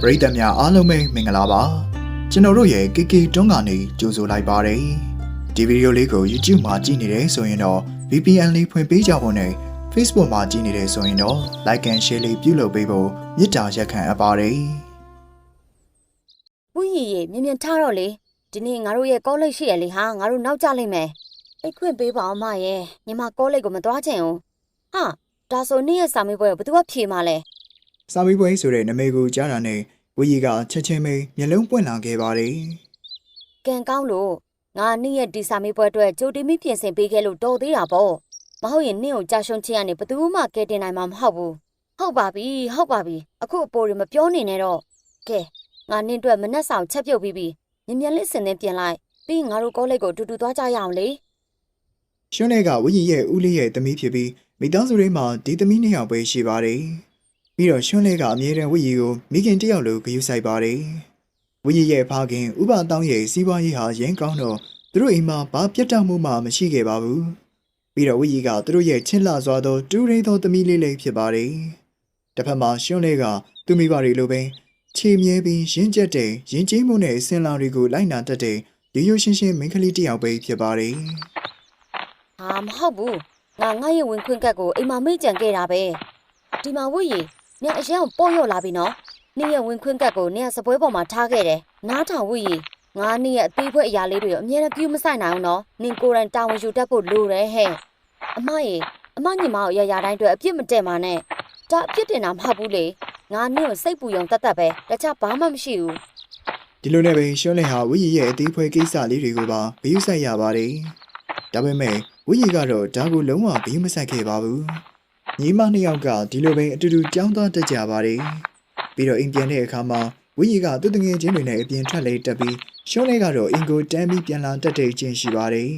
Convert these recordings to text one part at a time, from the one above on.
ပရိသတ်များအားလုံးပဲမင်္ဂလာပါကျွန်တော်တို့ရဲ့ KK တွန်းကနေကြိုဆိုလိုက်ပါတယ်ဒီဗီဒီယိုလေးကို YouTube မှာကြည့်နေတယ်ဆိုရင်တော့ VPN လေးဖွင့်ပေးကြဖို့နဲ့ Facebook မှာကြည့်နေတယ်ဆိုရင်တော့ Like and Share လေးပြုလုပ်ပေးဖို့မေတ္တာရက်ခံအပ်ပါတယ်ဝိရီရီမြင်မြင်ထားတော့လေဒီနေ့ငါတို့ရဲ့ကောလိပ်ရှိရလေဟာငါတို့နောက်ကျလိမ့်မယ်အိတ်ခွင့်ပေးပါအောင်မရဲ့ညီမကောလိပ်ကိုမသွားချင်ဘူးဟာဒါဆိုနေ့ရဲ့စာမေးပွဲကိုဘယ်သူကဖြေမှာလဲ စာမေးပွဲဆိုတဲ့နာမည်ကိုကြားတာနဲ့ဝီကြီးကချက်ချင်းပဲမျက်လုံးပွင့်လာခဲ့ပါတယ်ကံကောင်းလို့ငါနေ့ရဲ့ဒီစာမေးပွဲအတွက်ကြိုတင်ပြီးပြင်ဆင်ပေးခဲ့လို့တော်သေးတာပေါ့မဟုတ်ရင်နေ့ကိုကြာရှုံးချင်းကနေဘယ်သူမှကဲတင်နိုင်မှာမဟုတ်ဘူးဟုတ်ပါပြီဟုတ်ပါပြီအခုအပေါ်တွေမပြောနေနဲ့တော့ကဲငါနင့်အတွက်မနှက်ဆောင်ချက်ပြုတ်ပြီးပြီမြင်မြန်လေးစင်သင်းပြင်လိုက်ပြီးငါတို့ကောလိပ်ကိုအတူတူသွားကြရအောင်လေရှွန်းလေးကဝီကြီးရဲ့ဦးလေးရဲ့သမီးဖြစ်ပြီးမိသားစုတွေမှာဒီသမီးနှစ်ယောက်ပဲရှိပါတယ် ပြီးတော့ရှွန်းလေးကအမြဲတမ်းဝီကြီးကိုမိခင်တစ်ယောက်လိုဂရုစိုက်ပါတယ်ဝီကြီးရဲ့ဖခင်ဥပတောင်းရဲ့စီးပွားရေးဟာရင်းကောင်းတော့သူတို့အိမ်မှာဘာပြတ်တောက်မှုမှမရှိခဲ့ပါဘူးပြီးတော့ဝီကြီးကသူတို့ရဲ့ချစ်လှစွာသောတူရိသောသမီးလေးလေးဖြစ်ပါတယ်တစ်ဖက်မှာရှွန်းလေးကသူမိဘတွေလိုပဲခြေမြဲပြီးရင်းကျက်တဲ့ရင်ကျေးမှုနဲ့အစင်လာတွေကိုလိုက်နာတတ်တဲ့ရိုးရိုးရှင်းရှင်းမိန်းကလေးတစ်ယောက်ပဲဖြစ်ပါတယ်ဟာမဟုတ်ဘူးငါငါရဲ့ဝင်ခွင့်ကတ်ကိုအိမ်မှာမေ့ကြံခဲ့တာပဲဒီမှာဝိရီ နင်အရင်ကပေါ့ရော့လာပြီနော်နင်ရဲ့ဝင်ခွင့်ကတ်ကိုနင်ကစပွဲပေါ်မှာထားခဲ့တယ်နားထောင်ဝိရီငါနင်ရဲ့အသေးဖွဲအရာလေးတွေကိုအမြဲတမ်းပြုမဆိုင်နိုင်အောင်နော်နင်ကိုယ်တိုင်တာဝန်ယူတတ်ဖို့လိုတယ်ဟဲ့အမရေအမညီမကိုအရာရာတိုင်းအတွက်အပြစ်မတည့်ပါနဲ့ဒါအပြစ်တင်တာမဟုတ်ဘူးလေငါနင့်ကိုစိတ်ပူယုံတတ်တတ်ပဲတခြားဘာမှမရှိဘူးဒီလိုနဲ့ပဲရှွန်းလင်ဟာဝီကြီးရဲ့အသေးဖွဲကိစ္စလေးတွေကိုပါဘယူဆိုင်ရပါတယ်။ဒါပေမဲ့ဝီကြီးကတော့ဒါကိုလုံးဝဘယူမဆိုင်ခဲ့ပါဘူး။ ညီမနှစ်ယောက်ကဒီလိုပဲအတူတူကြောင်းသွားတတ်ကြပါတယ်။ပြီးတော့အိမ်ပြန်တဲ့အခါမှာဝီကြီးကသူ့တငယ်ချင်းတွေနဲ့အပြင်ထွက်လေတက်ပြီးရှွန်းလင်ကတော့အင်ကိုတန်းပြီးပြန်လာတတ်တဲ့အချင်းရှိပါတယ်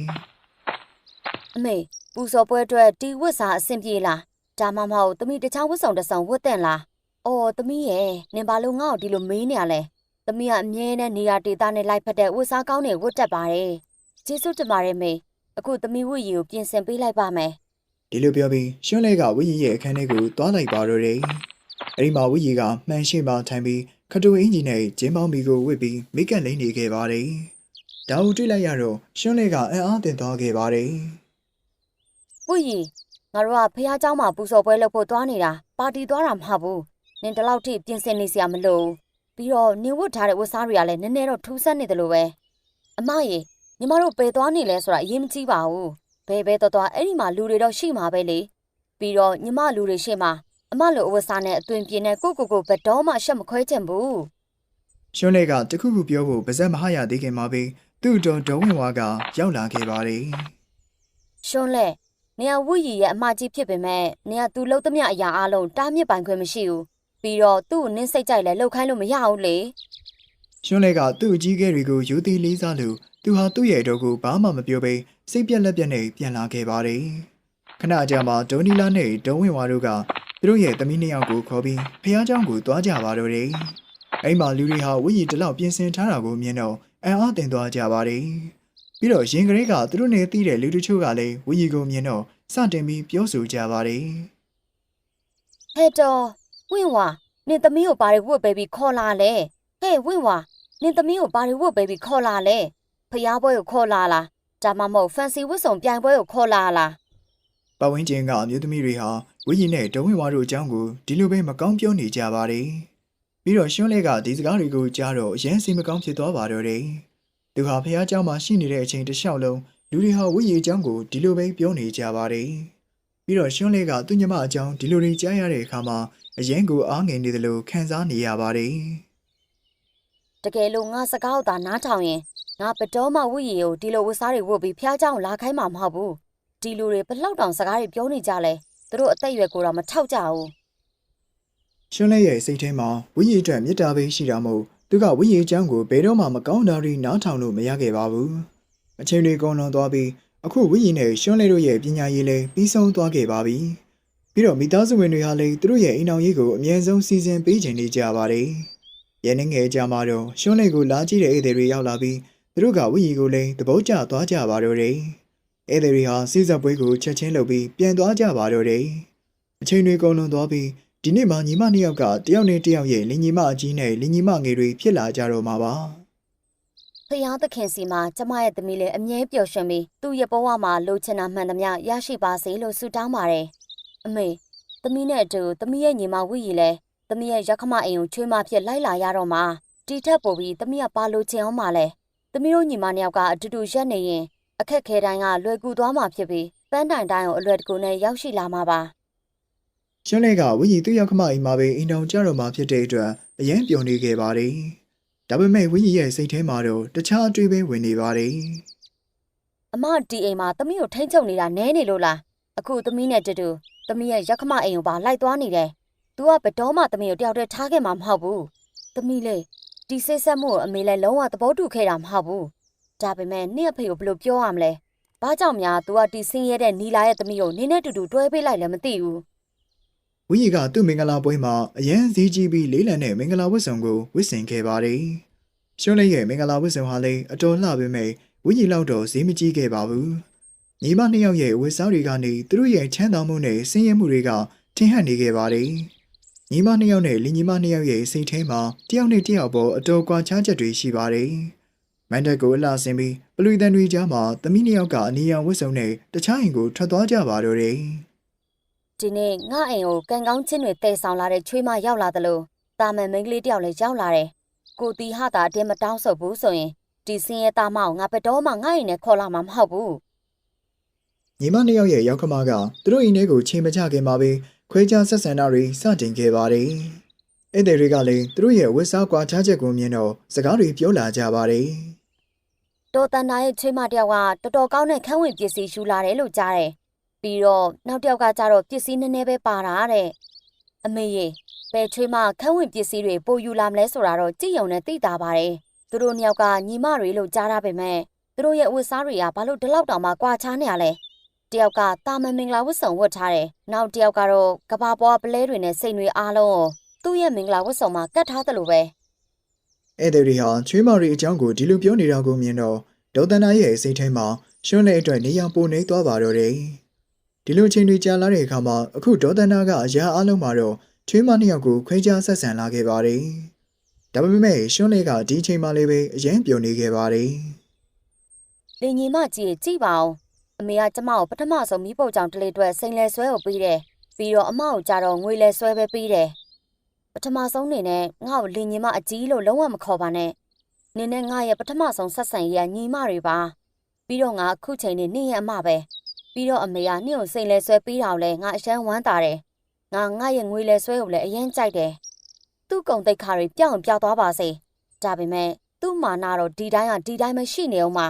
အမေပူစော်ပွဲအတွက်တီဝတ်စာအဆင်ပြေလားဒါမှမဟုတ်သမီးတခြားဝတ်ဆောင်တစ်ဆောင်ဝတ်တဲ့လားအော်သမီးရဲ့နင်ဘာလို့ငါ့ကိုဒီလိုမေးနေရလဲသမီးကအမြဲတမ်းနေရာဒေသနဲ့လိုက်ဖက်တဲ့ဝတ်စားကောင်းတွေဝတ်တတ်ပါတယ်ကျေးဇူးတင်ပါတယ်မေအခုသမီးဝတ်ရီကိုပြင်ဆင်ပေးလိုက်ပါမယ်။ ဒီလိုပြောပြီးရှွန်းလင်ကဝီကြီးရဲ့အခန်းထဲကိုသွားလိုက်ပါတော့တယ်။အဲဒီမှာဝီကြီးကမှန်ရှိမှထိုင်ပြီးခတူအင်ဂျီနဲ့ဂျင်းပေါင်းမီကိုဝစ်ပြီးမိတ်ကပ်လိမ့်နေခဲ့ပါတယ်။ဒါကိုတွေ့လိုက်ရတော့ရှွန်းလင်ကအံ့အားသင့်သွားခဲ့ပါတယ်။ ဝတ်ရီငါတို့ကဖះเจ้าမှာပူစော်ပွဲလုပ်ဖို့သွားနေတာပါတီသွားတာမဟုတ်ဘူးနင်တလောက်ထိပြင်ဆင်နေစရာမလိုဘူးပြီးတော့နင်ဝတ်ထားတဲ့ဝတ်စားတွေကလည်းနည်းနည်းတော့ထူးဆန်းနေတယ်လို့ပဲအမရေညီမတို့ပယ်သွားနေလဲဆိုတာအရင်မကြည့်ပါဘူး ဘယ်ပဲတော်တော်အဲ့ဒီမှာလူတွေတော့ရှိမှာပဲလေပြီးတော့ညီမလူတွေရှိမှာအမလိုအဝတ်စားနဲ့အသွင်ပြင်းနဲ့ကိုကိုကိုဘယ်တော့မှရှက်မခွဲချင်ဘူးရှွန်းလေးကတခုခုပြောဖို့ပါဇက်မဟာရသေးခင်မှာပဲသူ့တော်ဒုံးဝင်ဝါကရောက်လာခဲ့ပါတယ်ရှွန်းလဲနေရဝတ်ရည်ရဲ့အမကြီးဖြစ်ပေမဲ့နေရသူလှုပ်သမျှအရာအလုံးတားမြစ်ပိုင်ခွင့်မရှိဘူးပြီးတော့သူ့ကိုနင်းစိတ်ကြိုက်လဲလှုပ်ခိုင်းလို့မရဘူးလေ။ရှွန်းလေးကသူ့အကြီးအကဲတွေကိုယူသည်လေးစားလို့သူဟာသူ့ရဲ့တော့ကိုဘာမှမပြောဘဲ စိတ်ပြက်လက်ပြက်နဲ့ပြန်လာခဲ့ပါတယ်။ခဏကြာမှဒိုနီလာနဲ့ဒုံးဝင်ဝါတို့ကသူတို့ရဲ့သမီးနှစ်ယောက်ကိုခေါ်ပြီးဖះเจ้าကိုသွားကြပါတော့တယ်။အဲ့မှာလူတွေဟာဝိကြီးတလောက်ပြင်ဆင်ထားတာကိုမြင်တော့အံ့အားသင့်သွားကြပါတယ်။ပြီးတော့ရင်ကလေးကသူတို့နဲ့တီးတဲ့လူတချို့ကလည်းဝိကြီးကိုမြင်တော့စတင်ပြီးပြောဆိုကြပါတယ်။ ဟဲ့တော်ဝင့်ဝါနင်သမီးကိုဘာတွေဝတ်ပေးပြီးခေါ်လာလဲဟဲ့ဝင့်ဝါနင်သမီးကိုဘာတွေဝတ်ပေးပြီးခေါ်လာလဲဖျားပွဲကိုခေါ်လာလား ဒါမှမဟုတ်ဖန်စီဝတ်စုံပြိုင်ပွဲကိုခေါ်လာလား ပတ်ဝန်းကျင်ကအမျိုးသမီးတွေဟာဝိကြီးနဲ့ဒုံဝင်ဝါတို့အကြောင်းကိုဒီလိုပဲမကောင်းပြောနေကြပါတယ်။ပြီးတော့ရှွန်းလက်ကဒီစကားတွေကိုကြားတော့အရင်စီမကောင်းဖြစ်သွားပါတော့တယ်။သူဟာဖះเจ้าမှာရှိနေတဲ့အချိန်တစ်လျှောက်လုံးလူတွေဟာဝိကြီးအကြောင်းကိုဒီလိုပဲပြောနေကြပါတယ်။ပြီးတော့ရှွန်းလက်ကသူ့ညမအကြောင်းဒီလိုတွေကြားရတဲ့အခါမှာအရင်ကိုအားငယ်နေတယ်လို့ခံစားနေရပါတယ်။ တကယ်လို့ငါစကားကိုသာနားထောင်ရင်ငါဘယ်တော်မှဝင့်ရည်ကိုဒီလိုဝတ်စားတွေဝတ်ပြီးဖျားเจ้าကိုလာခိုင်းမှာမဟုတ်ဘူးဒီလူတွေဘလောက်တောင်စကားတွေပြောနေကြလဲသူတို့အသက်အရွယ်ကိုတော့မထောက်ကြဘူး ရှွန်းလက်ရဲ့စိတ်ထဲမှာဝိညာဉ်အတွက်မေတ္တာပဲရှိတာမို့သူကဝိညာဉ်အကြောင်းကိုဘယ်တော့မှမကောင်းတာတွေနားထောင်လို့မရခဲ့ပါဘူး။အချိန်တွေကုန်လွန်သွားပြီးအခုဝိညာဉ်နဲ့ရှွန်းလက်တို့ရဲ့ပညာရေးလည်းပြီးဆုံးသွားခဲ့ပါပြီ။ပြီးတော့မိသားစုဝင်တွေဟာလည်းသူတို့ရဲ့အိမ်အောင်ရေးကိုအမြဲဆုံးစီစဉ်ပေးချင်နေကြပါတယ်။ ရင်းငယ်ကြမှာတော့ရှွန်းလက်ကိုလာကြည့်တဲ့ဧည့်သည်တွေရောက်လာပြီးသူတို့ကဝိညာဉ်ကိုလည်းသဘောကျသွားကြပါတော့တယ်။ဧည့်သည်တွေဟာစီးစပ်ပွဲကိုချက်ချင်းလုပ်ပြီးပြန်သွားကြပါတော့တယ်။အချိန်တွေကုန်လွန်သွားပြီးဒီနေ့မှာညီမနှစ်ယောက်ကတယောက်နဲ့တယောက်ရဲ့လင်ညီမအကြီးနဲ့လင်ညီမငယ်တွေဖြစ်လာကြတော့မှာပါဖျားသခင်စီမှာကျမရဲ့သမီးလေးအမြဲပျော်ရွှင်ပြီးသူ့ရဲ့ဘဝမှာလိုချင်တာမှန်သမျှရရှိပါစေလို့ဆုတောင်းပါတယ်။အမေသမီးနဲ့အတူသမီးရဲ့ညီမဝိရီလဲ သမီးရဲ့ရခမအိမ်ကိုချွေးမဖြစ်လိုက်လာရတော့မှတီထက်ပိုပြီးသမီးကပါလိုချင်အောင်ပါလဲ။သမီးတို့ညီမနှစ်ယောက်ကအတူတူရက်နေရင်အခက်ခဲတိုင်းကလွယ်ကူသွားမှာဖြစ်ပြီးပန်းတိုင်တိုင်းကိုအလွယ်တကူနဲ့ရောက်ရှိလာမှာပါရှင်းလေးကဝိကြီးသူ့ရောက်ခမအိမ်မှာပဲအိမ်တောင်ကြတော့မှာဖြစ်တဲ့အတွက်အရင်ပျော်နေခဲ့ပါတယ်ဒါပေမဲ့ဝိကြီးရဲ့စိတ်ထဲမှာတော့တခြားအတွေ့ပဲဝင်နေပါတယ်။အမဒီအိမ်မှာသမီးကိုထိမ့်ချုပ်နေတာနဲနေလို့လား။အခုသမီးနဲ့တူတူသမီးရဲ့ရခမအိမ်ကိုပါလိုက်သွားနေတယ်။ तू ကဘယ်တော့မှသမီးကိုတယောက်တည်းထားခဲ့မှာမဟုတ်ဘူး။သမီးလေးဒီစိတ်ဆက်မှုကိုအမေလည်းလုံးဝသဘောတူခဲ့တာမဟုတ်ဘူး။ဒါပေမဲ့နေ့အဖေကိုဘယ်လိုပြောရမလဲ။ဘာကြောင့်များ तू ကဒီဆင်းရဲတဲ့နီလာရဲ့သမီးကိုနင်းနဲ့တူတူတွဲပေးလိုက်လည်းမသိဘူးဝိကြီးကသူ့မင်္ဂလာပွဲမှာအရင်စည်းကြီးပြီးလေးလံတဲ့မင်္ဂလာဝတ်စုံကိုဝတ်ဆင်ခဲ့ပါတယ်ရှင်းလေးရဲ့မင်္ဂလာဝတ်စုံဟာလည်းအတော်လှပေမဲ့ဝိကြီးလောက်တော့ဈေးမကြီးခဲ့ပါဘူးညီမနှစ်ယောက်ရဲ့ဝတ်စားတွေကနေသူတို့ရဲ့ချမ်းသာမှုနဲ့ဆင်းရဲမှုတွေကထင်ဟပ်နေခဲ့ပါတယ် ညီမနှစ်ယောက်နဲ့လင်ညီမနှစ်ယောက်ရဲ့စိတ်ထဲမှာတယောက်နဲ့တယောက်ပေါ်အတော်ကွာခြားချက်တွေရှိပါတယ်မန်တက်ကိုအလှဆင်းပြီးပလူတန်တွေကြားမှာသမီးနှစ်ယောက်ကအနီရောင်ဝတ်စုံနဲ့တခြားအိမ်ကိုထွက်သွားကြပါတော့တယ်။ဒီနေ့ငါအိမ်ကိုကန်ကောင်းချင်းတွေတဲဆောင်လာတဲ့ချွေးမရောက်လာသလိုတာမန်မိန်းကလေးတယောက်လည်းရောက်လာတယ်။ကိုတီဟာတာအတင်းမတောင်းဆိုဘူးဆိုရင်ဒီဆင်းရဲသားမအောင်ငါဘယ်တော့မှငါအိမ်နဲ့ခေါ်လာမှာမဟုတ်ဘူး။ညီမနှစ်ယောက်ရဲ့ရောက်ခမကသူတို့အိမ်ထဲကိုချိန်မချခင်မှာပဲ ခွဲခြားဆက်ဆံတာတွေစတင်ခဲ့ပါတယ်။အဲ့တဲ့တွေကလည်းသူတို့ရဲ့ဝတ်စားကွာခြားချက်ကိုမြင်တော့စကားတွေပြောလာကြပါတယ်တော်တန်နာရဲ့ချွေးမတယောက်ကတော်တော်ကောင်းတဲ့ခန်းဝင်ပစ္စည်းယူလာတယ်လို့ကြားတယ်။ပြီးတော့နောက်တစ်ယောက်ကကျတော့ပစ္စည်းနည်းနည်းပဲပါတာတဲ့။အမေရေဘယ်ချွေးမခန်းဝင်ပစ္စည်းတွေပို့ယူလာမလဲဆိုတာတော့ကြည့်ရုံနဲ့သိတာပါတယ်။သူတို့နှစ်ယောက်ကညီမတွေလို့ကြားတာပဲမဲ့သူတို့ရဲ့ဝတ်စားတွေကဘာလို့ဒီလောက်တောင်မှကွာခြားနေရလဲ။ တယောက်ကတာမန်မင်္ဂလာဝတ်စုံဝတ်ထားတယ်။နောက်တစ်ယောက်ကတော့ကဘာပွားပလဲတွေနဲ့စိန်တွေအားလုံးကိုသူ့ရဲ့မင်္ဂလာဝတ်စုံမှာကတ်ထားတယ်လို့ပဲ။။အဲ့တဲ့တွေဟာချွေးမရီအကြောင်းကိုဒီလိုပြောနေတာကိုမြင်တော့ဒေါသနာရဲ့စိတ်ထဲမှာရှွန်းတဲ့အတွက်နေရာပိုနေသွားပါတော့တယ်။ဒီလိုချိန်တွေကြာလာတဲ့အခါမှာအခုဒေါသနာကအရာအလုံးမှာတော့ချွေးမနှစ်ယောက်ကိုခွဲခြားဆက်ဆံလာခဲ့ပါတယ်။ဒါပေမဲ့ရှွန်းလေးကဒီချိန်မှလည်းပဲအရင်ပြောနေခဲ့ပါတယ်။လင်ညီမကြီးကြည့်ပါအောင် အမေကကျမကိုပထမဆုံးမိဖို့ကြောင့်တလေးအတွက်စိန်လဲဆွဲကိုပေးတယ်ပြီးတော့အမကိုကြတော့ငွေလဲဆွဲပဲပေးတယ်ပထမဆုံးနေနဲ့ငါ့ကိုလင်ညီမအကြီးလို့လုံးဝမခေါ်ပါနဲ့နင်းနဲ့ငါရဲ့ပထမဆုံးဆက်ဆံရေးကညီမတွေပါပြီးတော့ငါအခုချိန်နေနင့်ရဲ့အမပဲပြီးတော့အမေကနင့်ကိုစိန်လဲဆွဲပေးတာကိုလဲငါအရှမ်းဝမ်းသာတယ်ငါငါရဲ့ငွေလဲဆွဲကိုလည်းအရင်ကြိုက်တယ်သူ့ကုံတိတ်ခါတွေပြောင်းပြောင်းသွားပါစေဒါပေမဲ့သူ့မာနာတော့ဒီတိုင်းကဒီတိုင်းပဲရှိနေအောင်ပါ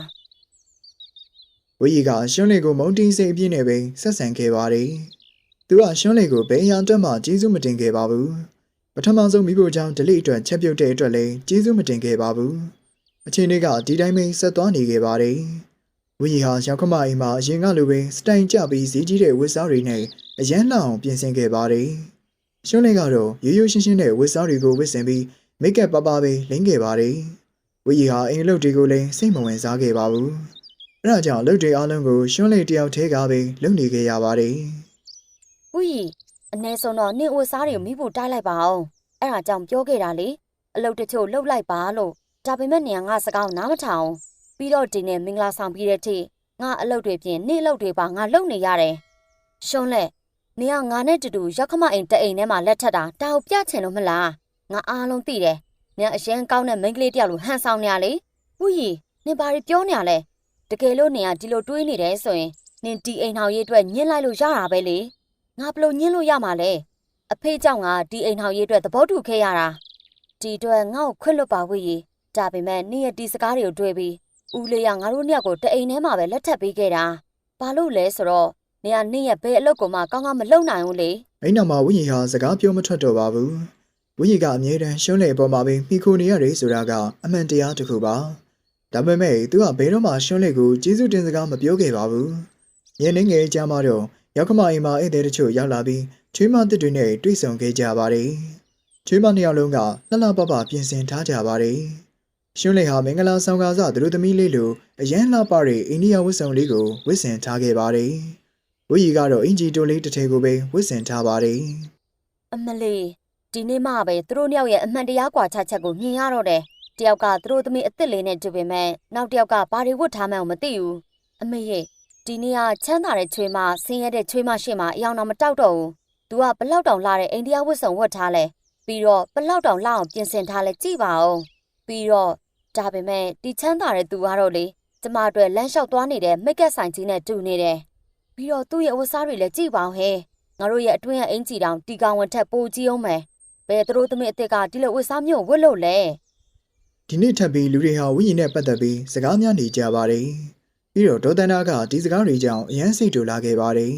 ဝီကြီးကရှွန်းလေးကိုမုံတင်းစိတ်အပြည့်နဲ့ပဲဆက်ဆံခဲ့ပါတယ်။သူကရှွန်းလေးကိုဘယ်အရာအတွက်မှကျေးဇူးမတင်ခဲ့ပါဘူး။ပထမဆုံးမိဖို့ကြောင့်ဒလိအတွက်ချက်ပြုတ်တဲ့အတွက်လည်းကျေးဇူးမတင်ခဲ့ပါဘူး။အချိန်လေးကဒီတိုင်းပဲဆက်သွားနေခဲ့ပါတယ်။ဝီကြီးဟာရောက်ခမအိမ်မှာအရင်ကလိုပဲစတိုင်ကျပြီးဈေးကြီးတဲ့ဝတ်စားတွေနဲ့အရန်လှအောင်ပြင်ဆင်ခဲ့ပါတယ်။ရှွန်းလေးကတော့ရိုးရိုးရှင်းရှင်းတဲ့ဝတ်စားတွေကိုဝတ်ဆင်ပြီးမိတ်ကပ်ပပပဲလိမ့်ခဲ့ပါတယ်။ဝီကြီးဟာအိမ်အလုပ်တွေကိုလည်းစိတ်မဝင်စားခဲ့ပါဘူး။ အဲဒါကြောင့်လုပ်တွေအားလုံးကိုရှွန်းလေးတယောက်ထဲကပဲလုပ်နေခဲ့ရပါတယ်။ဦးကြီးအ ਨੇ ဆုံးတော့နင့်ဝတ်စားတွေကိုမိဖို့တိုက်လိုက်ပါအောင်။အဲ့ဒါကြောင့်ပြောခဲ့တာလေ။အလုပ်တချို့လှုပ်လိုက်ပါလို့ဒါပေမဲ့နေငါစကားကိုနားမထောင်။ပြီးတော့ဒီနေ့မင်္ဂလာဆောင်ပြီးတဲ့ထိငါအလုပ်တွေပြင်နင့်အလုပ်တွေပါငါလုပ်နေရတယ်။ရှုံးလက်နေကငါနဲ့တူတူရောက်ခမအိမ်တအိမ်ထဲမှာလက်ထက်တာဒါကိုပြချင်လို့မလား။ငါအားလုံးသိတယ်။နင်အရင်ကောင်းတဲ့မိန်းကလေးတယောက်လိုဟန်ဆောင်နေရလေ။ဦးကြီးနင်ဘာတွေပြောနေရလဲ။ တကယ်လို့နေကဒီလိုတွေးနေတယ်ဆိုရင်နင်ဒီအိမ်ထောင်ရေးအတွက်ညှင်းလိုက်လို့ရတာပဲလေ။ငါဘလို့ညင်းလို့ရမှာလဲအဖေကြောင့်ငါဒီအိမ်ထောင်ရေးအတွက်သဘောတူခဲ့ရတာဒီအတွက်ငါ့ကိုခွင့်လွတ်ပါဝေးရီဒါပေမဲ့နေ့ရက်ဒီစကားတွေကိုတွေးပြီးဦးလေးကငါတို့နှစ်ယောက်ကိုတအိမ်ထဲမှာပဲလက်ထပ်ပေးခဲ့တာဘာလို့လဲဆိုတော့နေကနေ့ရက်ဘယ်အလုပ်ကိုမှကောင်းကောင်းမလုပ်နိုင်ဘူးလေ။အဲ့နောက်မှာဝိညာဉ်ဟာစကားပြောမထွက်တော့ပါဘူး။ဝိညာဉ်ကအမြဲတမ်းရှွန်းလေးအပေါ်မှာပဲမိခိုနေရတယ်ဆိုတာကအမှန်တရားတစ်ခုပါ။ ဒါပေမဲ့သူကဘယ်တော့မှရှွန်းလေးကိုကျေးဇူးတင်စကားမပြောခဲ့ပါဘူး။ညနေငယ်ကြားမှာတော့ရောက်ခမအိမ်မှာဧည့်သည်တချို့ရောက်လာပြီးချွေးမတစ်တွေနဲ့တွေ့ဆုံခဲ့ကြပါတယ်။ချွေးမနှစ်ယောက်လုံးကလှလှပပပြင်ဆင်ထားကြပါတယ်။ရှွန်းလေဟာမင်္ဂလာဆောင်ကားစသူတို့သမီးလေးလိုအရန်လှပတဲ့အိန္ဒိယဝတ်စုံလေးကိုဝတ်ဆင်ထားခဲ့ပါတယ်။ဝီကြီးကတော့အင်ဂျီတိုလေးတစ်ထည်ကိုပဲဝတ်ဆင်ထားပါတယ်အမလီဒီနေ့မှပဲသူတို့နှစ်ယောက်ရဲ့အမှန်တရားကွာခြားချက်ကိုမြင်ရတော့တယ် တယောက်ကသူတို့သမီးအစ်စ်လေးနဲ့တူပေမဲ့နောက်တယောက်ကဘာတွေဝတ်ထားမှန်းမသိဘူးအမေရဲ့ဒီနေ့ကချမ်းသာတဲ့ချွေးမဆင်းရဲတဲ့ချွေးမရှိမှအယောင်တော့မတောက်တော့ဘူး तू ကဘလောက်တောင်လာတဲ့အိန္ဒိယဝတ်စုံဝတ်ထားလဲပြီးတော့ဘလောက်တောင်လာအောင်ပြင်ဆင်ထားလဲကြည့်ပါဦးပြီးတော့ဒါပေမဲ့ဒီချမ်းသာတဲ့ तू ကတော့လေကျမအတွက်လမ်းလျှောက်သွားနေတဲ့မိတ်ကပ်ဆိုင်ကြီးနဲ့တူနေတယ်ပြီးတော့သူ့ရဲ့အဝတ်စားတွေလည်းကြည့်ပါဦးဟဲ့ငါတို့ရဲ့အတွင်းရဲ့အင်ကြီးတောင်တီကောင်ဝန်ထက်ပိုကြီးအောင်မယ်။ဘယ်သူတို့သမီးအစ်စ်ကဒီလိုဝတ်စားမျိုးဝတ်လို့လဲ ဒီနေ့ထပ်ပြီးလူတွေဟာဝိညာဉ်နဲ့ပတ်သက်ပြီးစကားများနေကြပါတယ်ပြီးတော့ဒေါသနာကဒီစကားတွေကြောင့်အယမ်းစိတ်တူလာခဲ့ပါတယ်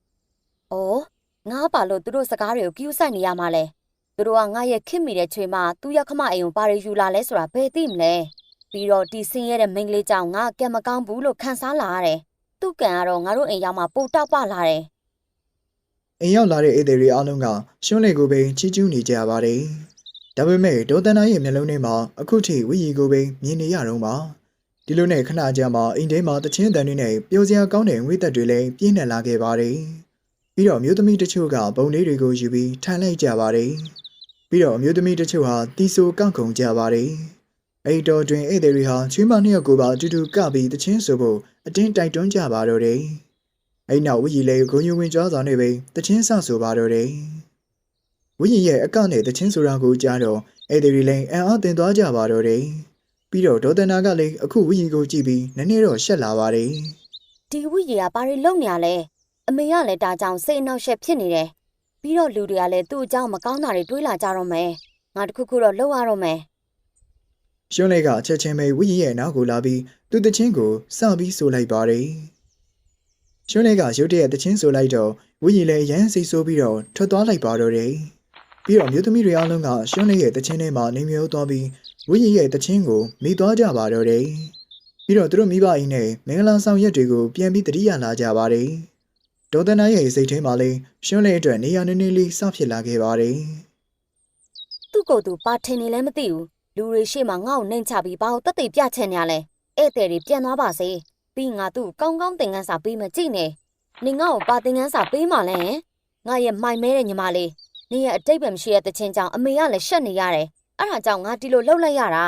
။အော်ငါပါလို့သူတို့စကားတွေကိုကြည့်ဆိုင်နေရမှာလဲ။သူတို့ကငါရဲ့ခင်မိတဲ့ချွေမသူ့ရခမအိမ်ကိုပါရီယူလာလဲဆိုတာဘယ်သိမလဲ။ပြီးတော့ဒီဆင်းရဲတဲ့မိန်းကလေးကြောင့်ငါကံမကောင်းဘူးလို့ခံစားလာရတယ်။သူ့ကံကတော့ငါတို့အိမ်ရောက်မှပိုတောက်ပလာတယ်အိမ်ရောက်လာတဲ့ဧည့်သည်တွေအားလုံးကရှွန်းလေကိုပင်ချီးကျူးနေကြပါတယ် ဒါပေမဲ့ဒေါသနာရဲ့မျက်လုံးထဲမှာအခုထိဝိညာဉ်ကိုပင်မြင်နေရတော့ပါဒီလိုနဲ့ခဏကြာမှအိမ်ထဲမှာတချင်းတန်တွေနဲ့ပျော်စရာကောင်းတဲ့ငွေသက်တွေလည်းပြည့်နှက်လာခဲ့ပါတယ်ပြီးတော့အမျိုးသမီးတချို့ကဘုံလေးတွေကိုယူပြီးထိုင်လိုက်ကြပါတယ်ပြီးတော့အမျိုးသမီးတချို့ဟာတီဆိုကောက်ခုံကြပါတယ်အဲ့ဒီတော့တွင်ဧည့်သည်တွေဟာချွေးမနှစ်ယောက်ကိုပါအတူတူကပြီးတချင်းဆိုဖို့အတင်းတိုက်တွန်းကြပါတော့တယ်အဲ့နောက်ဝိကြီးလေးဂုံယူဝင်ကြွားစွာနဲ့ပဲတချင်းဆဆိုပါတော့တယ် ဝိကြီးရဲ့အကနဲ့တချင်းဆိုတာကိုကြားတော့ဧည့်သည်တွေလည်းအံ့အားသင်သွားကြပါတော့တယ်ပြီးတော့ဒေါသနာကလည်းအခုဝိကြီးကိုကြည့်ပြီးနည်းနည်းတော့ရှက်လာပါတယ်။ဒီဝိကြီးကဘာတွေလုပ်နေရလဲ။အမေကလည်းဒါကြောင့်စိတ်အနှောက်အယှက်ဖြစ်နေတယ်။ပြီးတော့လူတွေကလည်းသူ့အကြောင်းမကောင်းတာတွေတွေးလာကြတော့မယ်။ငါတခုခုတော့လုပ်ရတော့မယ်။ရှွန်းလေးကချက်ချင်းပဲဝိကြီးရဲ့နောက်ကိုလာပြီးသူ့တချင်းကိုစပြီးဆိုလိုက်ပါတယ်ရှွန်းလေးကရုတ်တရက်တချင်းဆိုလိုက်တော့ဝိကြီးလည်းရမ်းစိတ်ဆိုးပြီးတော့ထွက်သွားလိုက်ပါတော့တယ် ပြီးတော့မြို့သမီးတွေအားလုံးကရှွန်းလေးရဲ့တချင်းထဲမှာနေမျိုးသွားပြီးဝိကြီးရဲ့တချင်းကိုမိသွားကြပါတော့တယ်ပြီးတော့သူတို့မိဘအိမ်နဲ့မင်္ဂလာဆောင်ရက်တွေကိုပြန်ပြီးတတိယလာကြပါတယ်ဒေါသနာရဲ့စိတ်ထဲမှာလည်းရှွန်းလေးအတွက်နေရာနည်းနည်းလေးစဖြစ်လာခဲ့ပါတယ်သူ့ကိုယ်သူပါထင်နေလည်းမသိဘူးလူတွေရှေ့မှာငါ့ကိုနှိမ်ချပြီးဘာလို့တက်တက်ပြချင်နေရလဲဧည့်သည်တွေပြန်သွားပါစေပြီးငါသူ့ကိုကောင်းကောင်းသင်ခန်းစာပေးမကြည့်နဲ့နေငါ့ကိုပါသင်ခန်းစာပေးမှလဲငါရဲ့မိုင်မဲတဲ့ညီမလေး နေရဲ့အတိတ်ပဲမရှိတဲ့တခြင်းကြောင့်အမေကလည်းရှက်နေရတယ်အဲ့ဒါကြောင့်ငါဒီလိုလှုပ်လိုက်ရတာ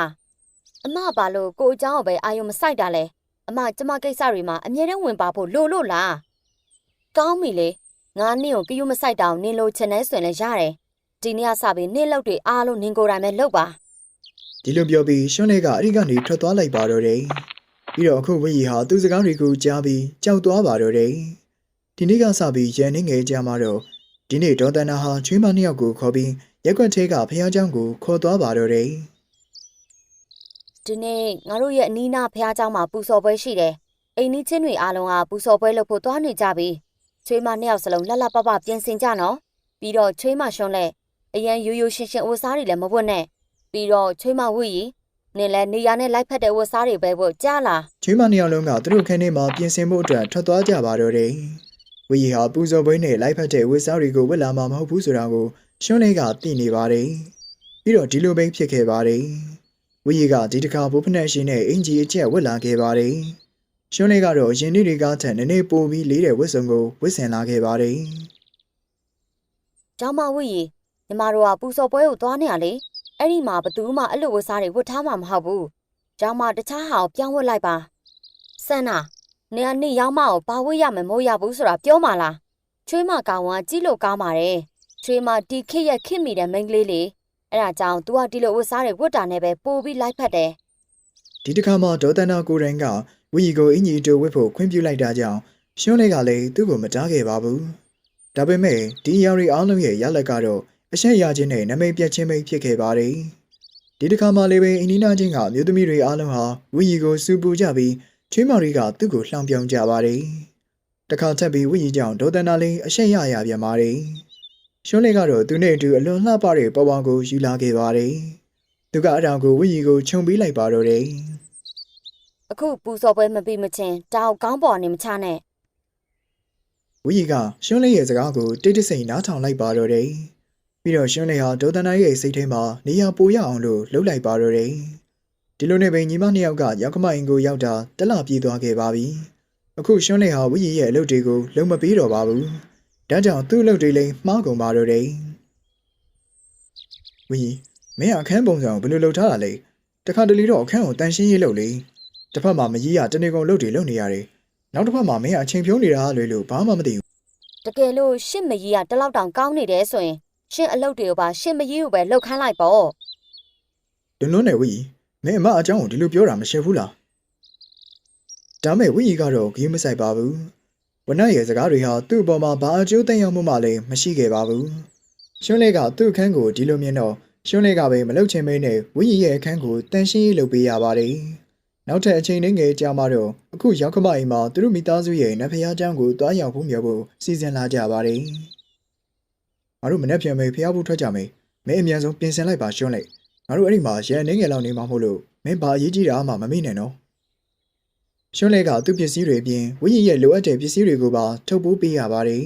အမဘာလို့ကိုအเจ้าကိုပဲအာယုံမဆိုင်တာလဲအမကျမကိစ္စတွေမှာအမြဲတမ်းဝင်ပါဖို့လိုလို့လားကောင်းပြီလေငါနင့်ကိုကြယူမဆိုင်တောင်နင်လိုချင်နေဆိုရင်လည်းရတယ် ဒီနေ့ကစပြီးနေ့လောက်တွေအားလုံးနင်ကိုယ်တိုင်ပဲလုပ်ပါ ဒီလိုပြောပြီးရှွန်းလေးကအဲ့ဒီကနေထွက်သွားလိုက်ပါတော့တယ်။ပြီးတော့အခုဝင်းရီဟာသူ့စကားတွေကိုကြားပြီးကြောက်သွားပါတော့တယ်။ဒီနေ့ကစပြီးရန်နေငယ်ကြမှာတော့ ဒီနေ့ဒေါသနာဟာချွေးမနှစ်ယောက်ကိုခေါ်ပြီးရက်ွက်သေးကဖះเจ้าကိုခေါ်သွားပါတော့တယ် ဒီနေ့ငါတို့ရဲ့အနီးနားဖះเจ้าမှာပူစော်ပွဲရှိတယ်အိမ်နီးချင်းတွေအားလုံးကပူစော်ပွဲလုပ်ဖို့သွားနေကြပြီချွေးမနှစ်ယောက်စလုံးလှလှပပပြင်ဆင်ကြနော်ပြီးတော့ချွေးမရှွန်းလဲအရန်ရိုးရိုးရှင်းရှင်းအဝတ်စားတွေလည်းမဝတ်နဲ့ပြီးတော့ချွေးမဝတ်ရီနင်လည်းနေရနဲ့လိုက်ဖက်တဲ့ဝတ်စားတွေပဲဝတ်ကြားလား ။ချွေးမနှစ်ယောက်လုံးကသူတို့ခန်းထဲမှာပြင်ဆင်မှုအတွက်ထွက်သွားကြပါတော့တယ်။ ဝင်းရီဟာပူဇော်ပွဲနဲ့လိုက်ဖက်တဲ့ဝတ်စားတွေကိုဝတ်လာမှာမဟုတ်ဘူးဆိုတာကိုရှွန်းလေးကသိနေပါတယ်။ပြီးတော့ဒီလိုပဲဖြစ်ခဲ့ပါတယ်။ဝီရီကဒီတစ်ခါဘိုးဖနက်ရှင်နဲ့အင်ဂျီအချက်ဝတ်လာခဲ့ပါတယ်။ရှွန်းလေးကတော့ရင်လေးတွေကထက်နည်းနည်းပိုပြီးလေးတဲ့ဝတ်စုံကိုဝတ်ဆင်လာခဲ့ပါတယ်ကျောင်းမဝတ်ရီညီမတို့ကပူစော်ပွဲကိုသွားနေရလေအဲ့ဒီမှာဘသူမှအဲ့လိုဝတ်စားတွေဝတ်ထားမှာမဟုတ်ဘူးကျောင်းမတခြားဟာကိုပြောင်းဝတ်လိုက်ပါဆန္နာ နေရနေရောက်မကိုဘာဝတ်ရမယ်မဟုတ်ရဘူးဆိုတာပြောမှလားချွေးမကောင်ကကြီးလို့ကောင်းပါတယ်ချွေးမဒီခစ်ရက်ခစ်မိတဲ့မိန်းကလေးလေအဲ့ဒါကြောင့် तू ကဒီလိုဝတ်စားတွေဝတ်တာနဲ့ပဲပို့ပြီးလိုက်ဖက်တယ်။ဒီတစ်ခါမှဒေါသနာကိုယ်တိုင်ကဝီရီကိုအင်ဂျီတိုဝတ်ဖို့ခွင့်ပြုလိုက်တာကြောင့်ရှွန်းလေးကလည်းသူ့ကိုမတားခဲ့ပါဘူး။ဒါပေမဲ့ဒီအရာတွေအားလုံးရဲ့ရလက်ကတော့အရှက်ရခြင်းနဲ့နမိတ်ပြတ်ခြင်းပဲဖြစ်ခဲ့ပါတယ်။ဒီတစ်ခါမှလည်းပဲအင်ဒီနာချင်းကမြို့သမီးတွေအားလုံးဟာဝီရီကိုစူပူကြပြီး ချွေးမော်တွေကသူ့ကိုလှောင်ပြောင်ကြပါတယ်။တစ်ခါထပ်ပြီးဝီရီကြောင့်ဒေါသနာလေးအရှက်ရရပြန်ပါတယ်။ရှွန်းလေးကတော့သူနဲ့အတူအလွန်လှပတဲ့ပဝါကိုယူလာခဲ့ပါတယ်။သူကအတောင်ကိုဝိရီကိုခြုံပေးလိုက်ပါတော့တယ်အခုပူစော်ပွဲမပြီးမချင်းတောက်ကောင်းပေါ်နေမချနဲ့။ဝိရီကရှွန်းလေးရဲ့စကားကိုတိတ်တဆိတ်နားထောင်လိုက်ပါတော့တယ်။ပြီးတော့ရှွန်းလေးဟာဒေါသနာရဲ့စိတ်ထဲမှာနေရာပိုရအောင်လို့လှုပ်လိုက်ပါတော့တယ်။ ဒီလိုနဲ့ပဲညီမနှစ်ယောက်ကရောက်ခမအင်ကိုရောက်တာတလပြေးသွားခဲ့ပါပြီ။အခုရှွန်းလေးဟာဝိရီရဲ့အလုပ်တွေကိုလုံးမပေးတော့ပါဘူး။ဒါကြောင့်သူ့အလုပ်တွေလည်းမှားကုန်ပါတော့တယ်ဝင်းကြီးမင်းကအခန်းပုံစံကိုဘယ်လိုလုပ်ထားတာလဲတခါတလေတော့အခန်းကိုတန်ရှင်းရေးလုပ်လေတစ်ဖက်မှာမကြီးရတနေကုန်လုပ်တွေလုပ်နေရတယ်နောက်တစ်ဖက်မှာမင်းကအချိန်ဖြုံးနေတာလွယ်လို့ဘာမှမသိဘူးတကယ်လို့ရှင့်မကြီးကတလောက်တောင်ကောင်းနေတယ်ဆိုရင်ရှင့်အလုပ်တွေကိုပါရှင့်မကြီးကိုပဲလှုပ်ခမ်းလိုက်ပေါ့လွန်းလွန်းနဲ့ဝင်းကြီး မင်းအမအကြောင်းကိုဒီလိုပြောတာမရှက်ဘူးလားဒါမဲ့ဝိကြီးကတော့ဂီးမဆိုင်ပါဘူးဝနရဲ့စကားတွေဟာသူ့အပေါ်မှာဘာအကျိုးသက်ရောက်မှုမှလည်းမရှိခဲ့ပါဘူးရွှွန်းလေးကသူ့အခန်းကိုဒီလိုမြင်တော့ရွှွန်းလေးကပဲမလုပ်ချင်မဲနဲ့ဝိကြီးရဲ့အခန်းကိုတန်ရှင်းရေးလုပ်ပေးရပါတယ်နောက်ထပ်အချိန်လေးငယ်ကြာမှတော့အခုရောက်ခမအိမ်မှာသူတို့မိသားစုရဲ့နတ်ဖျားကျောင်းကိုတွားရောက်ဖို့မြော်ဖို့စီစဉ်လာကြပါတယ်။မတို့မနေ့ပြန်မေဖျားဖို့ထွက်ကြမယ်။မင်းအမြန်ဆုံးပြင်ဆင်လိုက်ပါရှွန်းလိုက်။ ငါတို့အဲ့ဒီမှာရန်နေငယ်လောက်နေမှာမဟုတ်လို့မင်းဘာအရေးကြီးတာမှမမေ့နဲ့နော်ရှွန်းလဲကသူ့ပစ္စည်းတွေအပြင်ဝင်းရင်ရဲ့လိုအပ်တဲ့ပစ္စည်းတွေကိုပါထုတ်ပိုးပေးရပါတယ်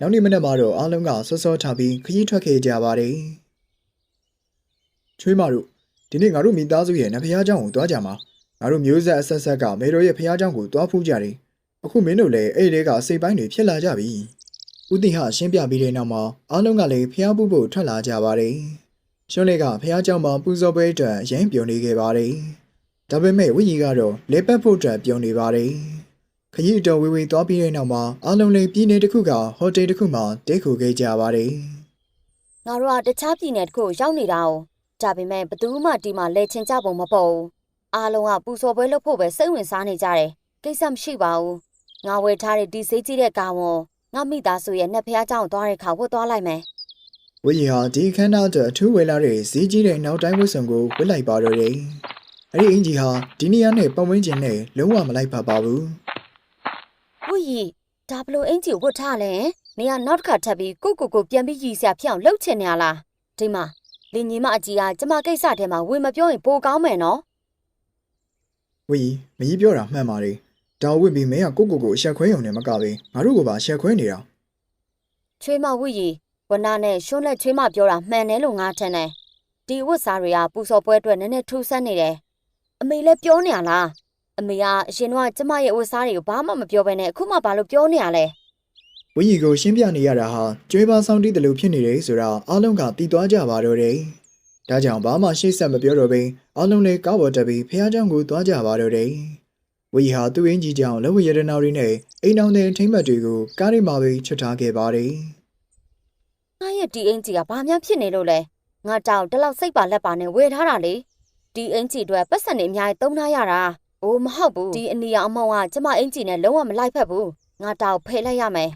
နောက်နေ့မနက်မှာတော့အားလုံးကစောစောထပြီးခရီးထွက်ခဲ့ကြပါတယ်ချွေးမတို့ဒီနေ့ငါတို့မိသားစုရဲ့နတ်ဖျားเจ้าကိုတွားကြမှာငါတို့မျိုးဆက်အဆက်ဆက်ကမေတော်ရဲ့ဖျားเจ้าကိုတွားဖူးကြတယ်အခုမင်းတို့လည်းအဲ့ဒီတဲကအစိပ်ပိုင်းတွေဖြစ်လာကြပြီဦးတင်ဟရှင်းပြပြီးတဲ့နောက်မှာအားလုံးကလည်းဖျားပူဖို့ထွက်လာကြပါတယ် ရှွန်းလေးကဖះเจ้าမှာပူဇော်ပွဲအတွက်အရင်ပြုံနေခဲ့ပါတယ်။ဒါပေမဲ့ဝိကြီးကတော့လေပတ်ဖို့အတွက်ပြုံနေပါတယ်။ခရီးအတော်ဝေဝေသွားပြီးတဲ့နောက်မှာအားလုံးလေးပြည်နယ်တစ်ခုကဟိုတယ်တစ်ခုမှာတဲခိုခဲ့ကြပါတယ် ငါတို့ကတခြားပြည်နယ်တစ်ခုကိုရောက်နေတာ哦ဒါပေမဲ့ဘသူမှဒီမှာလဲချင်ကြပုံမပေါ်ဘူးအားလုံးကပူစော်ပွဲလုပ်ဖို့ပဲစိတ်ဝင်စားနေကြတယ်ကိစ္စမရှိပါဘူးငါဝယ်ထားတဲ့ဒီစိတ်ကြီးတဲ့ကောင်ဝန်ငါမိသားစုရဲ့နှစ်ဖျားเจ้าကိုသွားတဲ့ခါဝတ်သွားလိုက်မယ် ။ ဝိကြီးဟာဒီခန်းသားအတွက်အထူးဝယ်လာတဲ့ဈေးကြီးတဲ့နောက်တိုင်းဝတ်စုံကိုဝတ်လိုက်ပါတော့တယ်။အဲ့ဒီအင်ကြီးဟာဒီနေရာနဲ့ပတ်ဝန်းကျင်နဲ့လုံးဝမလိုက်ပါပါဘူးဝိရီဒါဘလို့အင်ဂျီကိုဝတ်ထားလဲနေကနောက်တစ်ခါထပ်ပြီးကိုကိုကိုပြန်ပြီးရည်စရာဖြစ်အောင်လှုပ်ချင်နေရလားဒီမှာလင်ညီမအကြီးကကျမကိစ္စထဲမှာဝင်မပြောရင်ပိုကောင်းမယ်နော်။ဝိကြီးမကြီးပြောတာမှန်ပါတယ်။ဒါဝစ်ပြီးမင်းကကိုကိုကိုအဆက်ခွဲရုံနဲ့မကပဲငါတို့ကပါအဆက်ခွဲနေတာချွေးမဝိရီ ဝနာနဲ့ရှွန်းလက်ချွေးမပြောတာမှန်တယ်လို့ငါထင်တယ်ဒီဝတ်စားတွေကပူစော်ပွဲအတွက်နည်းနည်းထူးဆန်းနေတယ်အမေလည်းပြောနေရလားအမေကအရင်ကကျမရဲ့ဝတ်စားတွေကိုဘာမှမပြောဘဲနဲ့အခုမှဘာလို့ပြောနေရလဲ ။ဝိကြီးကိုရှင်းပြနေရတာဟာကျွေးပါဆောင်တီးတယ်လို့ဖြစ်နေတယ်ဆိုတာအားလုံးကသိသွားကြပါတော့တယ်။ဒါကြောင့်ဘာမှရှေ့ဆက်မပြောတော့ဘဲအားလုံးလည်းကောက်ပေါ်တက်ပြီးဖះเจ้าကိုသွားကြပါတော့တယ်။ဝီဟာသူ့အင်ကြီးကြောင့်လက်ဝရတနာတွေနဲ့အိမ်အောင်တဲ့ထိမ့်မှတ်တွေကိုကားရိမှာပဲချွတ်ထားခဲ့ပါတယ် ငါရဲ့ဒီအင်ဂျီကဘာမှဖြစ်နေလို့လဲငါတောင်တလောက်စိတ်ပါလက်ပါနဲ့ဝယ်ထားတာလေဒီအင်ဂျီအတွက်ပတ်စံနေအများကြီးသုံးထားရတာအိုးမဟုတ်ဘူးဒီအနီရောင်အမောင်ကကျမအင်ဂျီနဲ့လုံးဝမလိုက်ဖက်ဘူးငါတောင်ဖယ်လိုက်ရမယ်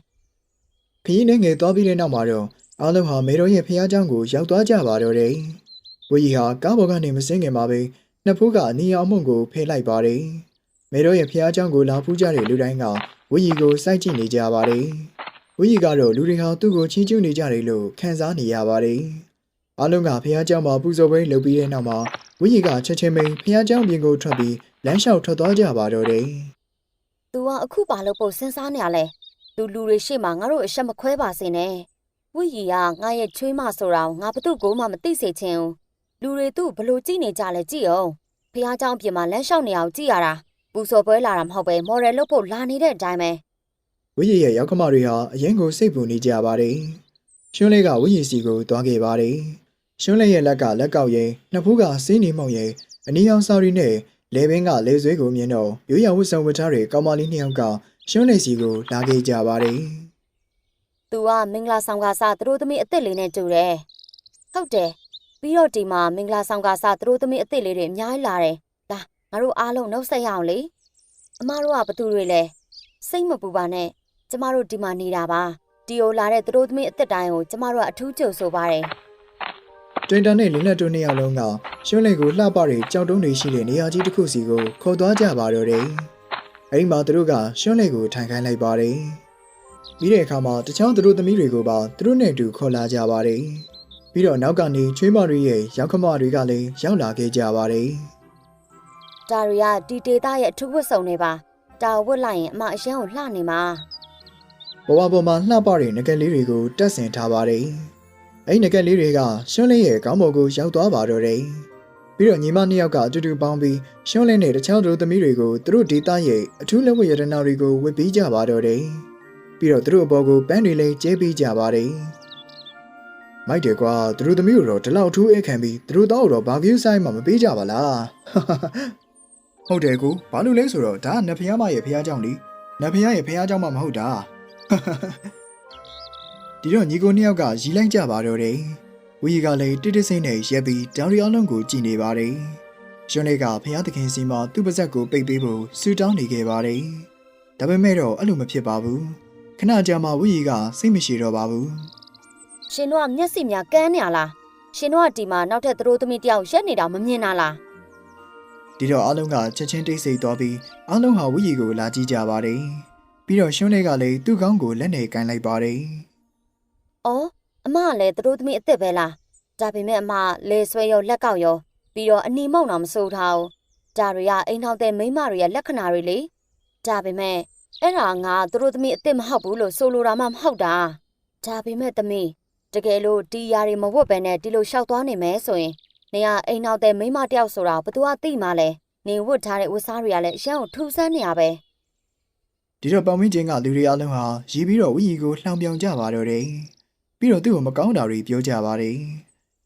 ။ခရီးနဲ့ငယ်သွားပြီးတဲ့နောက်မှာတော့အားလုံးဟာမေတော်ရဲ့ဖះเจ้าကိုရောက်သွားကြပါတော့တယ်။ဝီဟာကားပေါ်ကနေမစင်းခင်မှာပဲနှစ်ဖူးကအနီရောင်အမုံကိုဖယ်လိုက်ပါတယ်။မေတော်ရဲ့ဖះเจ้าကိုလာဖူးကြတဲ့လူတိုင်းကဝီကိုစိုက်ကြည့်နေကြပါတယ်။ ဝိကြီးကတော့လူတွေဟာသူ့ကိုချီးကျူးနေကြတယ်လို့ခံစားနေရပါတယ်။အားလုံးကဖះเจ้าမှာပူဇော်ပွဲလုပ်ပြီးတဲ့နောက်မှာဝိကြီးကချက်ချင်းပဲဖះเจ้าပြင်ကိုထွက်ပြီးလမ်းလျှောက်ထွက်သွားကြပါတော့တယ် ။ तू ကအခုပါလို့ပို့စဉ်းစားနေရလဲ။ तू လူတွေရှေ့မှာငါတို့အဆက်မခွဲပါစေနဲ့။ဝိရီကငါရဲ့ချွေးမဆိုတာကိုငါဘသူ့ကိုမှမသိစေချင်ဘူး။လူတွေသူ့ဘလို့ကြည့်နေကြလဲကြည့်အောင်။ဖះเจ้าပြင်မှာလမ်းလျှောက်နေအောင်ကြည့်ရတာ။ပူစော်ပွဲလာတာမဟုတ်ပဲမော်ဒယ်လုပ်ဖို့လာနေတဲ့အတိုင်းပဲ ။ ဝိကြီးရဲ့ရောက်ခမတွေဟာအရင်ကိုစိတ်ပူနေကြပါတယ်။ရှွန်းလေးကဝိကြီးစီကိုသွားခဲ့ပါတယ်။ရှွန်းလေးရဲ့လက်ကလက်ကောက်ရင်နှစ်ဖူးကစီးနေမှုံရင်အနီရောင်စာရီနဲ့လေဘင်းကလေဆွဲကိုမြင်တော့ရိုးရဝတ်ဆောင်ဝတ်ထားတဲ့ကောင်မလေးနှစ်ယောက်ကရှွန်းလေးစီကိုလာခဲ့ကြပါတယ်။။ तू ကမင်္ဂလာဆောင်ကစားသူတို့သမီးအစ်စ်လေးနဲ့တူတယ်။ဟုတ်တယ်။ပြီးတော့ဒီမှာမင်္ဂလာဆောင်ကစားသူတို့သမီးအစ်စ်လေးတွေအများကြီးလာတယ်။လာငါတို့အားလုံးနှုတ်ဆက်ရအောင်လေ။အမတို့ကဘသူတွေလဲ။စိတ်မပူပါနဲ့။ ကျမတို့ဒီမှာနေတာပါ။ဒီကိုလာတဲ့သူတို့သမီးအစ်စ်တိုင်းကိုကျမတို့ကအထူးကြိုဆိုပါတယ်တွင်တာနဲ့လင်းလက်တို့နှစ်ယောက်လုံးကရှွန်းလေးကိုလှပတဲ့ကြောက်တုံးတွေရှိတဲ့နေရာကြီးတစ်ခုစီကိုခေါ်သွားကြပါတော့တယ်။အဲဒီမှာသူတို့ကရှွန်းလေးကိုထိုင်ခိုင်းလိုက်ပါတယ်။ပြီးတဲ့အခါမှာတခြားသူတို့သမီးတွေကိုပါသူတို့နဲ့အတူခေါ်လာကြပါတယ်။ပြီးတော့နောက်ကနေချွေးမတွေရဲ့ရောက်ခမတွေကလည်းရောက်လာခဲ့ကြပါတယ်။ဒါရီကဒီဒေတာရဲ့အထူးဝတ်စုံတွေပါ။ဒါဝတ်လိုက်ရင်အမအရန်ကိုလှနေမှာ။ ဘဝပေါ်မှာလှပတဲ့ငကက်လေးတွေကိုတက်ဆင်ထားပါတယ်။အဲဒီငကက်လေးတွေကရှွန်းလေးရဲ့ခေါင်းပေါ်ကိုရောက်သွားပါတော့တယ်။ပြီးတော့ညီမနှစ်ယောက်ကအတူတူပေါင်းပြီးရှွန်းလေးနဲ့တခြားသူတို့သမီးတွေကိုသူတို့ဒေတာရဲ့အထူးလက်ဝတ်ရတနာတွေကိုဝတ်ပြီးကြပါတော့တယ်။ပြီးတော့သူတို့အပေါ်ကိုပန်းတွေလည်းကျဲပြီးကြပါတယ်။ မိုက်တယ်ကွာသူတို့သမီးတို့တော့ဒီလောက်အထူးအိတ်ခံပြီးသူတို့တော့တော့ဘာဂယူဆိုင်မှမပေးကြပါလားဟုတ်တယ်ကိုဘာလို့လဲဆိုတော့ဒါကနတ်ဖျားမရဲ့ဖျားเจ้าလीနတ်ဖျားရဲ့ဖျားเจ้าမှမဟုတ်တာ ဒီတော့ညီကိုနှစ်ယောက်ကရီလိုက်ကြပါတော့တယ်ဝီကလည်းတစ်တစ်စင်းနဲ့ရက်ပြီးတောင်ရီအောင်လုံးကိုကြည်နေပါတယ်ရွှန်လေးကဖျားသခင်စီမှာသူ့ပါဇက်ကိုပိတ်ပေးဖို့ဆူတောင်းနေခဲ့ပါတယ်ဒါပေမဲ့တော့အဲ့လိုမဖြစ်ပါဘူးခဏကြာမှဝီကစိတ်မရှိတော့ပါဘူးရှင်တို့ကမျက်စိများကန်းနေရလားရှင်တို့ကဒီမှာနောက်ထပ်သတို့သမီးတယောက်ရက်နေတာမမြင်တာလားဒီတော့အားလုံးကချက်ချင်းတိတ်ဆိတ်သွားပြီးအားလုံးဟာဝီရီကိုလာကြည့်ကြပါတယ် ပြီးတော့ရွှန်လေးကလည်းသူ့ကောင်းကိုလက်နဲ့ကန်လိုက်ပါတယ်။အော်အမကလည်းသတို့သမီးအစ်စ်ပဲလား။ဒါပေမဲ့အမလေဆွဲရောလက်ကောက်ရောပြီးတော့အနီမောက်တော့မစိုးထားဘူး။ဒါတွေကအိမ်ထောင်တဲ့မိန်းမတွေရဲ့လက္ခဏာတွေလေ။ဒါပေမဲ့အဲ့ဒါငါသတို့သမီးအစ်စ်မဟုတ်ဘူးလို့ဆိုလိုတာမှမဟုတ်တာ။ဒါပေမဲ့သမီးတကယ်လို့ဒီຢာတွေမဝတ်ပဲနဲ့ဒီလိုရှောက်သွားနေမယ်ဆိုရင်နေကအိမ်ထောင်တဲ့မိန်းမတယောက်ဆိုတာဘသူကသိမှလဲ။နေဝတ်ထားတဲ့ဝတ်စားတွေကလည်းအရင်ကထူဆန်းနေရပဲ။ ဒီတော့ပတ်ဝန်းကျင်ကလူတွေအားလုံးဟာရီးပြီးတော့ဝီရီကိုလှောင်ပြောင်ကြပါတော့တယ်ပြီးတော့သူ့ကိုမကောင်းတာတွေပြောကြပါတယ်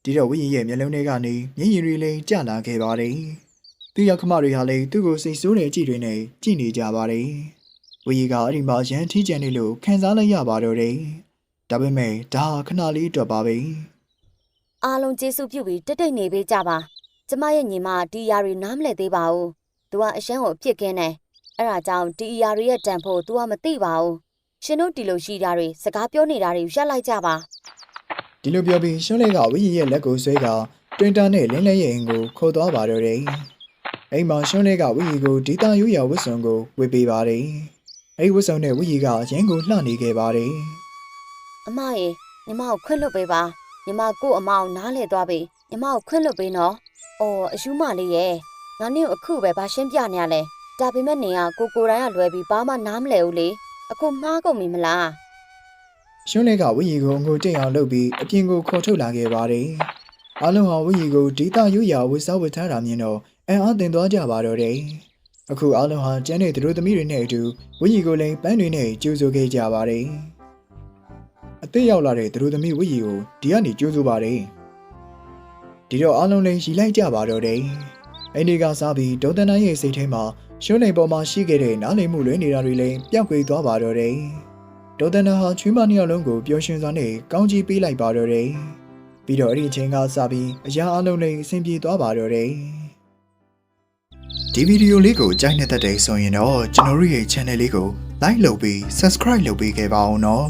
ဒီတော့ဝီရီရဲ့မျက်လုံးထဲကနေမျက်ရည်တွေလည်းကျလာခဲ့ပါတယ်သူ့ရောက်ခမတွေဟာလည်းသူ့ကိုစိတ်ဆိုးတဲ့ကြည့်တွေနဲ့ကြည့်နေကြပါတယ်ဝီရီကအဲ့ဒီမှာရန်ထီးကျန်နေလို့ခံစားလိုက်ရပါတော့တယ်ဒါပေမဲ့ဒါဟာခဏလေးအတွက်ပါပဲအားလုံးကျေးဇူးပြုပြီးတက်တိတ်နေပေးကြပါကျမရဲ့ညီမဒီအရာတွေနားမလည်သေးပါဘူး။ तू ကအရှမ်းကိုအပြစ်ကင်းတယ်။ အဲ့ဒါကြောင့်ဒီအရာတွေရဲ့တန်ဖို့ तू ကမသိပါဘူး။ရှင်တို့ဒီလိုရှိတာတွေစကားပြောနေတာတွေရပ်လိုက်ကြပါဒီလိုပြောပြီးရှွန်းလေးကဝီရီရဲ့လက်ကိုဆွဲကတွင်တာနဲ့လင်းလဲရဲ့အိမ်ကိုခေါ်သွားပါတော့တယ်အိမ်မှာရှွန်းလေးကဝီရီကိုဒေတာရိုးရာဝတ်စုံကိုဝတ်ပေးပါတယ်အဲ့ဒီဝတ်စုံနဲ့ဝီရီကရန်ကိုလှနေခဲ့ပါတယ်။အမရေညီမကိုခွင့်လွတ်ပေးပါ။ညီမကို့အမအောင်နားလေသွားပြီ။ညီမကိုခွင့်လွတ်ပေးနော်။အော်အယူမလေးရဲ့ငါနင့်ကိုအခုပဲဗာရှင်းပြနေရလဲ။ ဒါပေမဲ့နေကကိုကိုတိုင်းကလွယ်ပြီးဘာမှနားမလဲဘူးလေ။အခုမှားကုန်ပြီမလား။ရှွန်းလေးကဝီရီကိုငိုတိတ်အောင်လုပ်ပြီးအပြင်ကိုခေါ်ထုတ်လာခဲ့ပါတယ်အားလုံးဟာဝီရီကိုဒေတာရိုးရာဝတ်စားဝတ်ထားတာမြင်တော့အံ့အားသင်သွားကြပါတော့တယ်အခုအားလုံးဟာကျန်းတဲ့သူတို့သမီးတွေနဲ့အတူဝီရီကိုလည်းပန်းတွေနဲ့ကြိုးဆိုခဲ့ကြပါတယ်အသက်ရောက်လာတဲ့သူတို့သမီးဝီရီကိုဒီကနေကြိုးဆိုပါတယ်ဒီတော့အားလုံးလည်းရီလိုက်ကြပါတော့တယ် အဲ့ဒီကစားပြီးဒေါသနာရဲ့စိတ်ထဲမှာရှုံးနေပေါ်မှာရှိခဲ့တဲ့နားလည်မှုလွဲနေတာတွေလည်းပျောက်ကွယ်သွားပါတော့တယ်ဒေါသနာဟာချွေးမနှစ်ယောက်လုံးကိုပျော်ရွှင်စွာနဲ့ကောင်းချီးပေးလိုက်ပါတော့တယ်ပြီးတော့အဲ့ဒီအချိန်ကစပြီးအရာအလုံးလည်းအဆင်ပြေသွားပါတော့တယ်ဒီဗီဒီယိုလေးကိုကြိုက်နေတဲ့တဲ့ဆိုရင်တော့ကျွန်တော်တို့ရဲ့ channel လေးကို like လုပ်ပြီး subscribe လုပ်ပေးခဲ့ပါအောင်နော်